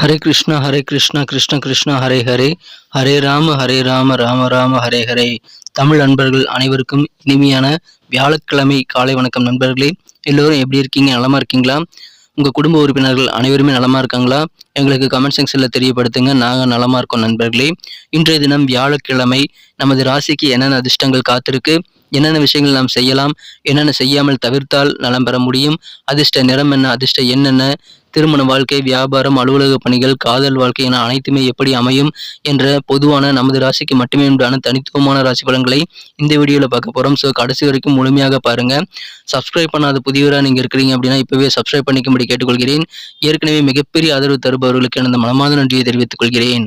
ஹரே கிருஷ்ணா ஹரே கிருஷ்ணா கிருஷ்ண கிருஷ்ணா ஹரே ஹரே. ஹரே ராம ஹரே ராம ராம ராம ஹரே ஹரே. தமிழ் நண்பர்கள் அனைவருக்கும் இனிமையான வியாழக்கிழமை காலை வணக்கம் நண்பர்களே. எல்லோரும் எப்படி இருக்கீங்க? நலமா இருக்கீங்களா? உங்கள் குடும்ப உறுப்பினர்கள் அனைவருமே நலமா இருக்காங்களா? எங்களுக்கு கமெண்ட் செக்ஷனில் தெரியப்படுத்துங்க. நாங்கள் நலமா இருக்கோம் நண்பர்களே. இன்றைய தினம் வியாழக்கிழமை நமது ராசிக்கு என்னென்ன அதிர்ஷ்டங்கள் காத்திருக்கு? என்னென்ன விஷயங்கள் நாம் செய்யலாம் என்னென்ன செய்யாமல் தவிர்த்தால் நலம் பெற முடியும் அதிர்ஷ்ட நிறம் என்ன அதிர்ஷ்ட என்னென்ன திருமண வாழ்க்கை வியாபாரம் அலுவலக பணிகள் காதல் வாழ்க்கை என அனைத்துமே எப்படி அமையும் என்ற பொதுவான நமது ராசிக்கு மட்டுமே உண்டான தனித்துவமான ராசி பலன்களை இந்த வீடியோவில் பார்க்க போகிறோம் ஸோ கடைசி வரைக்கும் முழுமையாக பாருங்க. சப்ஸ்கிரைப் பண்ணாத புதியவராக நீங்கள் இருக்கிறீங்க அப்படின்னா இப்போவே சப்ஸ்கிரைப் பண்ணிக்கும்படி கேட்டுக்கொள்கிறேன். ஏற்கனவே மிகப்பெரிய ஆதரவு தருபவர்களுக்கு எனது மனமாத நன்றியை தெரிவித்துக் கொள்கிறேன்.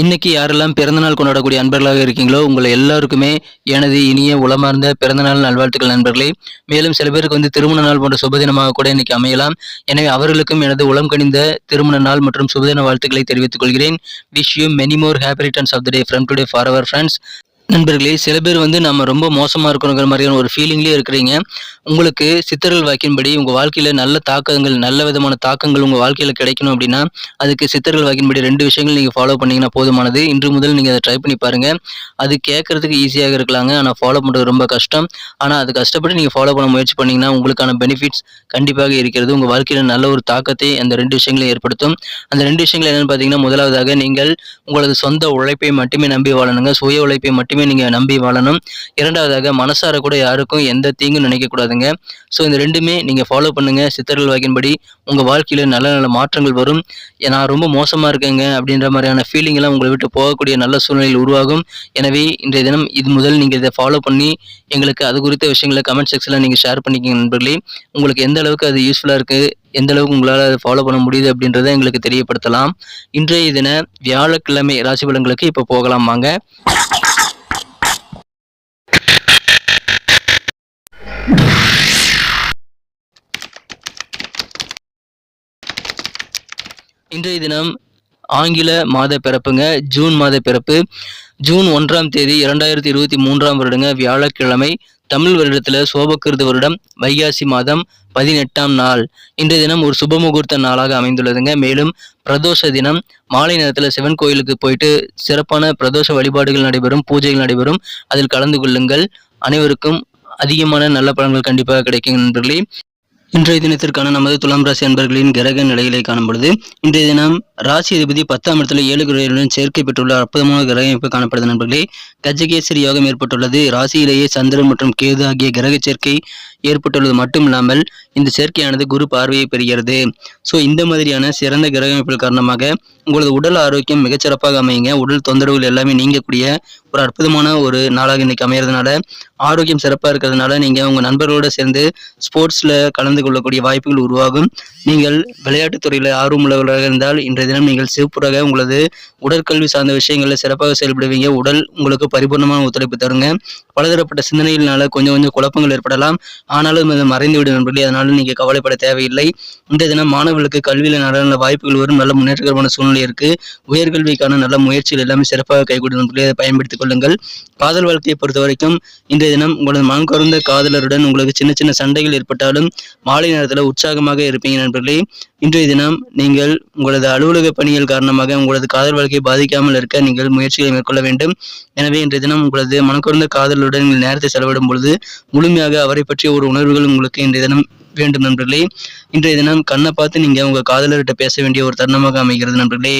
இன்னைக்கு யாரெல்லாம் பிறந்தநாள் கொண்டாடக்கூடிய அன்பர்களாக இருக்கீங்களோ உங்களை எல்லாருக்குமே எனது இனிய உளமார்ந்த பிறந்தநாள் நல்வாழ்த்துக்கள் நண்பர்களே. மேலும் சில பேருக்கு வந்து திருமண நாள் போன்ற சுபதினமாக கூட இன்னைக்கு அமையலாம். எனவே அவர்களுக்கும் எனது உளம் கணிந்த திருமண நாள் மற்றும் சுபதின வாழ்த்துக்களை தெரிவித்துக் கொள்கிறேன். Wish you many more happy returns of the day from today for our friends நண்பர்களே சில பேர் வந்து நம்ம ரொம்ப மோசமாக இருக்கணுங்கிற மாதிரியான ஒரு ஃபீலிங்லேயே இருக்கிறீங்க. உங்களுக்கு சித்தர்கள் வாக்கின்படி உங்கள் வாழ்க்கையில் நல்ல தாக்கங்கள் நல்ல விதமான தாக்கங்கள் உங்கள் வாழ்க்கையில் கிடைக்கணும் அப்படின்னா அதுக்கு சித்தர்கள் வாக்கின்படி ரெண்டு விஷயங்கள் நீங்கள் ஃபாலோ பண்ணிங்கன்னா போதுமானது. இன்று முதல் நீங்கள் அதை ட்ரை பண்ணி பாருங்கள் அது கேட்குறதுக்கு ஈஸியாக இருக்கலாங்க ஆனால் ஃபாலோ பண்ணுறது ரொம்ப கஷ்டம். ஆனால் அது கஷ்டப்பட்டு நீங்கள் ஃபாலோ பண்ண முயற்சி பண்ணிங்கன்னா உங்களுக்கான பெனிஃபிட்ஸ் கண்டிப்பாக இருக்கிறது. உங்கள் வாழ்க்கையில் நல்ல ஒரு தாக்கத்தை அந்த ரெண்டு விஷயங்களையும் ஏற்படுத்தும். அந்த ரெண்டு விஷயங்கள் என்னென்னு பார்த்தீங்கன்னா முதலாவதாக நீங்கள் உங்களது சொந்த உழைப்பை மட்டுமே நம்பி வாழணுங்க. சுய உழைப்பை மட்டுமே நீங்கள் நம்பி வாழணும். இரண்டாவதாக மனசார கூட யாருக்கும் எந்த தீங்கும் நினைக்கக்கூடாது நினைக்கக்கூடாதுங்க ஸோ இந்த ரெண்டுமே நீங்கள் ஃபாலோ பண்ணுங்கள் சித்தர்கள் வாக்கின்படி உங்கள் வாழ்க்கையில் நல்ல நல்ல மாற்றங்கள் வரும். நான் ரொம்ப மோசமாக இருக்கேங்க அப்படின்ற மாதிரியான ஃபீலிங் எல்லாம் உங்களை விட்டு போகக்கூடிய நல்ல சூழ்நிலையில் உருவாகும். எனவே இன்றைய தினம் இது முதல் நீங்கள் இதை ஃபாலோ பண்ணி எங்களுக்கு அது குறித்த விஷயங்களை கமெண்ட் செக்ஷனில் நீங்கள் ஷேர் பண்ணிக்கிங்க நண்பர்களே. உங்களுக்கு எந்த அளவுக்கு அது யூஸ்ஃபுல்லாக இருக்குது எந்த அளவுக்கு உங்களால் அதை ஃபாலோ பண்ண முடியுது அப்படின்றத எங்களுக்கு தெரியப்படுத்தலாம். இன்றைய தின வியாழக்கிழமை ராசி பலன்களுக்கு இப்போ போகலாம் வாங்க. இன்றைய தினம் ஆங்கில மாத பிறப்புங்க ஜூன் மாத பிறப்பு. ஜூன் ஒன்றாம் தேதி இரண்டாயிரத்தி இருபத்தி மூன்றாம் வருடங்க வியாழக்கிழமை தமிழ் வருடத்தில் சோபக்கிருத வருடம் வைகாசி மாதம் பதினெட்டாம் நாள். இன்றைய தினம் ஒரு சுப முகூர்த்த நாளாக அமைந்துள்ளதுங்க. மேலும் பிரதோஷ தினம் மாலை நேரத்தில் சிவன் கோயிலுக்கு போயிட்டு சிறப்பான பிரதோஷ வழிபாடுகள் நடைபெறும் பூஜைகள் நடைபெறும். அதில் கலந்து கொள்ளுங்கள். அனைவருக்கும் அதிகமான நல்ல பலன்கள் கண்டிப்பாக கிடைக்கும் நண்பர்களே. இன்றைய தினத்திற்கான நமது துலாம் ராசி அன்பர்களின் கிரக நிலைகளை காணும் பொழுது இன்றைய தினம் ராசி அதிபதி பத்தாம் இடத்துல ஏழு கிரகங்களுடன் சேர்க்கை பெற்றுள்ள அற்புதமான கிரக அமைப்பு காணப்படுது நண்பர்களே. கஜகேசரி யோகம் ஏற்பட்டுள்ளது. ராசியிலேயே சந்திரன் மற்றும் கேது ஆகிய கிரக சேர்க்கை ஏற்பட்டுள்ளது மட்டும் இல்லாமல் இந்த சேர்க்கையானது குரு பார்வையை பெறுகிறது. ஸோ இந்த மாதிரியான சிறந்த கிரக அமைப்புகள் காரணமாக உங்களது உடல் ஆரோக்கியம் மிகச்சிறப்பாக அமையுங்க. உடல் தொந்தரவுகள் எல்லாமே நீங்கக்கூடிய ஒரு அற்புதமான ஒரு நாளாக இன்னைக்கு அமையறதுனால ஆரோக்கியம் சிறப்பாக இருக்கிறதுனால நீங்கள் உங்கள் நண்பர்களோடு சேர்ந்து ஸ்போர்ட்ஸில் கலந்து கொள்ளக்கூடிய வாய்ப்புகள் உருவாகும். நீங்கள் விளையாட்டுத் துறையில் ஆர்வமுள்ளவர்களாக இருந்தால் இன்றைய தினம் நீங்கள் சிறப்புறாக உங்களது உடற்கல்வி சார்ந்த விஷயங்களில் சிறப்பாக செயல்படுவீங்க. உடல் உங்களுக்கு பரிபூர்ணமான ஒத்துழைப்பு தருங்க. பலதரப்பட்ட சிந்தனைகளினால கொஞ்சம் கொஞ்சம் குழப்பங்கள் ஏற்படலாம். ஆனாலும் அது மறைந்துவிடும் நண்பர்களே அதனால நீங்கள் கவலைப்பட தேவையில்லை. இன்றைய தினம் மாணவர்களுக்கு கல்வியில் நல்ல நல்ல வாய்ப்புகள் வரும். நல்ல முன்னேற்றகரமான சூழ்நிலை இருக்குது உயர்கல்விக்கான நல்ல முயற்சிகள் எல்லாமே சிறப்பாக கைகூடும் நண்பர்களே. அதை பயன்படுத்திக் கொள்ளுங்கள். காதல் வாழ்க்கையை பொறுத்த வரைக்கும் இன்றைய தினம் உங்களது மனம் கவர்ந்த காதலருடன் உங்களுக்கு சின்ன சின்ன சண்டைகள் ஏற்பட்டாலும் மாலை நேரத்தில் உற்சாகமாக இருப்பீங்க நண்பர்களே. இன்றைய தினம் நீங்கள் உங்களது அலுவலக பணிகள் காரணமாக உங்களது காதல் வாழ்க்கையை பாதிக்காமல் இருக்க நீங்கள் முயற்சிகளை மேற்கொள்ள வேண்டும். எனவே இன்றைய தினம் உங்களது மனக்குறந்த காதலுடன் நீங்கள் நேரத்தை செலவிடும் பொழுது முழுமையாக அவரை பற்றிய ஒரு உணர்வுகள் உங்களுக்கு இன்றைய தினம் வேண்டும் நண்பர்களே. இன்றைய தினம் கண்ணை பார்த்து நீங்கள் உங்கள் காதலர்கிட்ட பேச வேண்டிய ஒரு தருணமாக அமைகிறது நண்பர்களே.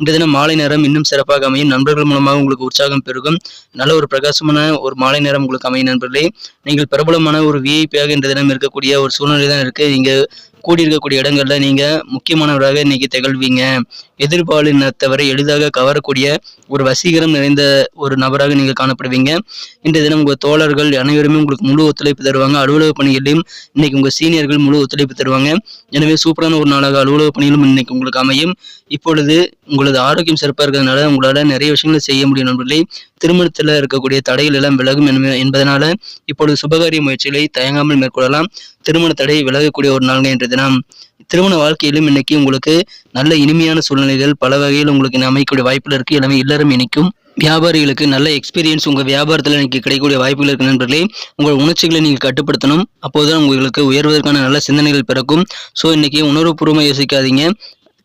இன்றைய தினம் மாலை நேரம் இன்னும் சிறப்பாக அமையும். நண்பர்கள் மூலமாக உங்களுக்கு உற்சாகம் பெருகும். நல்ல ஒரு பிரகாசமான ஒரு மாலை நேரம் உங்களுக்கு அமையும் நண்பர்களே. நீங்கள் பிரபலமான ஒரு விஐபியாக இன்றைய தினம் இருக்கக்கூடிய ஒரு சூழ்நிலை தான் இருக்குது இங்கே கூடியிருக்கக்கூடிய இடங்கள்ல நீங்க முக்கியமானவராக இன்னைக்கு திகழ்வீங்க. எதிர்பாலினத்தவரை எளிதாக கவரக்கூடிய ஒரு வசீகரம் நிறைந்த ஒரு நபராக நீங்கள் காணப்படுவீங்க. இன்றைய தினம் உங்கள் தோழர்கள் அனைவருமே உங்களுக்கு முழு ஒத்துழைப்பு தருவாங்க. அலுவலக பணிகளிலும் இன்னைக்கு உங்கள் சீனியர்கள் முழு ஒத்துழைப்பு தருவாங்க. எனவே சூப்பரான ஒரு நாளாக அலுவலக பணியிலும் இன்னைக்கு உங்களுக்கு அமையும். இப்பொழுது உங்களது ஆரோக்கியம் சிறப்பாக இருக்கிறதுனால உங்களால் நிறைய விஷயங்களை செய்ய முடியும் நண்பர்களே. திருமணத்தில் இருக்கக்கூடிய தடைகள் எல்லாம் விலகும் என்பதனால இப்பொழுது சுபகாரிய முயற்சிகளை தயங்காமல் மேற்கொள்ளலாம். திருமண தடை விலகக்கூடிய ஒரு நாள் என்ற தினம். திருமண வாழ்க்கையிலும் இன்னைக்கு உங்களுக்கு நல்ல இனிமையான சூழ்நிலைகள் பல வகையில் உங்களுக்கு அமைக்கக்கூடிய வாய்ப்புகள் இருக்கு. எல்லாமே இல்லறம் இணைக்கும். வியாபாரிகளுக்கு நல்ல எக்ஸ்பீரியன்ஸ் உங்கள் வியாபாரத்தில் இன்னைக்கு கிடைக்கக்கூடிய வாய்ப்புகள் இருக்கு நண்பர்களே. உங்கள் உணர்ச்சிகளை நீங்கள் கட்டுப்படுத்தணும். அப்போதுதான் உங்களுக்கு உயர்வதற்கான நல்ல சிந்தனைகள் பிறக்கும். ஸோ இன்னைக்கு உணர்வுபூர்வமாக யோசிக்காதீங்க.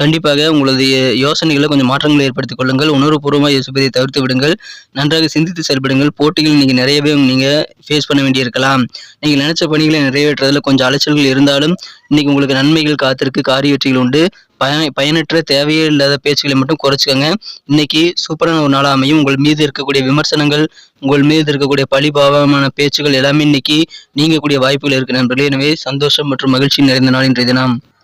கண்டிப்பாக உங்களது யோசனைகளை கொஞ்சம் மாற்றங்களை ஏற்படுத்திக் கொள்ளுங்கள். உணர்வுபூர்வமாக யோசிப்பதை தவிர்த்து விடுங்கள். நன்றாக சிந்தித்து செயல்படுங்கள். போட்டிகள் நீங்கள் நிறையவே நீங்கள் ஃபேஸ் பண்ண வேண்டியிருக்கலாம். நீங்கள் நினைச்ச பணிகளை நிறைவேற்றுறதுல கொஞ்சம் அலைச்சல்கள் இருந்தாலும் இன்னைக்கு உங்களுக்கு நன்மைகள் காத்திருக்கு காரிய வெற்றிகள் உண்டு. பயண பயனற்ற தேவையே இல்லாத பேச்சுகளை மட்டும் குறைச்சிக்கோங்க. இன்னைக்கு சூப்பரான ஒரு நாளாக அமையும். உங்கள் மீது இருக்கக்கூடிய விமர்சனங்கள் உங்கள் மீது இருக்கக்கூடிய பழிபாவமான பேச்சுகள் எல்லாமே இன்னைக்கு நீங்கக்கூடிய வாய்ப்புகள் இருக்கு நண்பர்களே. எனவே சந்தோஷம் மற்றும் மகிழ்ச்சி நிறைந்த நாள் இன்றைய தினம்.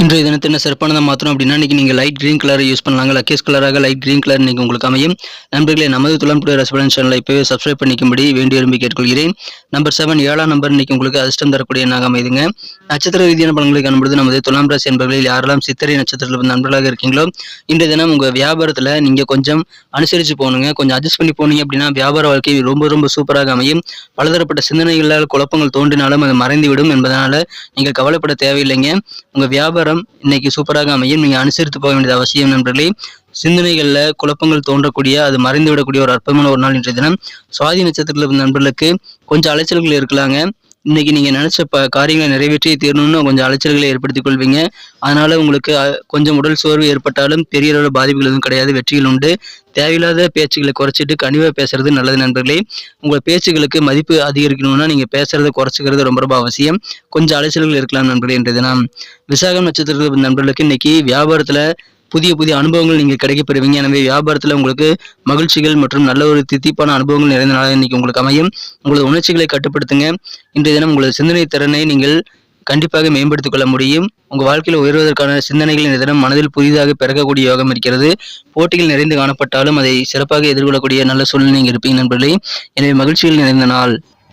இன்றைய தினத்து என்ன சிறப்பானதாக மாற்றணும் அப்படின்னா இன்னைக்கு நீங்கள் லைட் கிரீன் கலரை யூஸ் பண்ணலாங்க லக்கேஸ் கலராக லைட் கிரீன் கலர் இன்னைக்கு உங்களுக்கு அமையும். நண்பர்களே நமது துளம்புடைய ரசபலன் சேனலை இப்போவே சப்ஸ்கிரைப் பண்ணிக்கும்படி வேண்டி விரும்பி கேட்டுக்கொள்கிறேன். நம்பர் செவன் ஏழாம் நம்பர் இன்னைக்கு உங்களுக்கு அதிர்ஷ்டம் தரக்கூடிய எண்ணாக அமைதுங்க. நட்சத்திர ரீதியான பலன்களை காணும்போது நமது துலாம் ராசி என்பவர்களில் யாரெல்லாம் சித்திரை நட்சத்திரத்தில் நண்பர்களாக இருக்கீங்களோ இன்றைய தினம் உங்கள் வியாபாரத்தில் நீங்கள் கொஞ்சம் அனுசரித்து போகணுங்க. கொஞ்சம் அட்ஜஸ்ட் பண்ணி போனீங்க அப்படின்னா வியாபார வாழ்க்கை ரொம்ப ரொம்ப சூப்பராக அமையும். பலதரப்பட்ட சிந்தனைகளால் குழப்பங்கள் தோன்றினாலும் அது மறைந்துவிடும் என்பதனால் நீங்கள் கவலைப்பட தேவையில்லைங்க. உங்கள் வாரம் இன்னைக்கு சூப்பராக அமையும். நீங்கள் அனுசரித்து போக வேண்டியது அவசியம் நண்பர்களே. சிந்தனைகளில் குழப்பங்கள் தோன்றக்கூடிய அது மறைந்து விடக்கூடிய ஒரு அற்புதமான ஒரு நாள் இன்றைய தினம். சுவாதி நட்சத்திரத்தில் நண்பர்களுக்கு கொஞ்சம் அலைச்சல்கள் இருக்கலாங்க. இன்னைக்கு நீங்கள் நினச்ச ப காரியங்களை நிறைவேற்றி தீரணும்னு கொஞ்சம் அலைச்சல்களை ஏற்படுத்திக் கொள்வீங்க. அதனால உங்களுக்கு கொஞ்சம் உடல் சோர்வு ஏற்பட்டாலும் பெரிய அளவு பாதிப்புகள் எதுவும் கிடையாது வெற்றிகள் உண்டு. தேவையில்லாத பேச்சுகளை குறைச்சிட்டு கனிவாக பேசுறது நல்லது நண்பர்களே. உங்கள் பேச்சுகளுக்கு மதிப்பு அதிகரிக்கணும்னா நீங்கள் பேசுறதை குறைச்சிக்கிறது ரொம்ப ரொம்ப அவசியம். கொஞ்சம் அலைச்சல்கள் இருக்கலாம் நண்பர்களே இன்றைய தினம். விசாகம் நட்சத்திரத்தில் நண்பர்களுக்கு இன்னைக்கு வியாபாரத்தில் புதிய புதிய அனுபவங்கள் நீங்கள் கிடைக்கப்பெறுவீங்க. எனவே வியாபாரத்தில் உங்களுக்கு மகிழ்ச்சிகள் மற்றும் நல்ல ஒரு தித்திப்பான அனுபவங்கள் நிறைந்த நாளாக இன்னைக்கு உங்களுக்கு அமையும். உங்களது உணர்ச்சிகளை கட்டுப்படுத்துங்க. இன்றைய தினம் உங்களது சிந்தனை திறனை நீங்கள் கண்டிப்பாக மேம்படுத்திக் கொள்ள முடியும். உங்கள் வாழ்க்கையில் உயர்வதற்கான சிந்தனைகள் இந்த தினம் மனதில் புதிதாக பிறக்கக்கூடிய யோகம் இருக்கிறது. போட்டிகள் நிறைந்து காணப்பட்டாலும் அதை சிறப்பாக எதிர்கொள்ளக்கூடிய நல்ல சூழ்நிலை நீங்கள் இருப்பீங்க நண்பர்களே. எனவே மகிழ்ச்சிகள் நிறைந்த நாள்.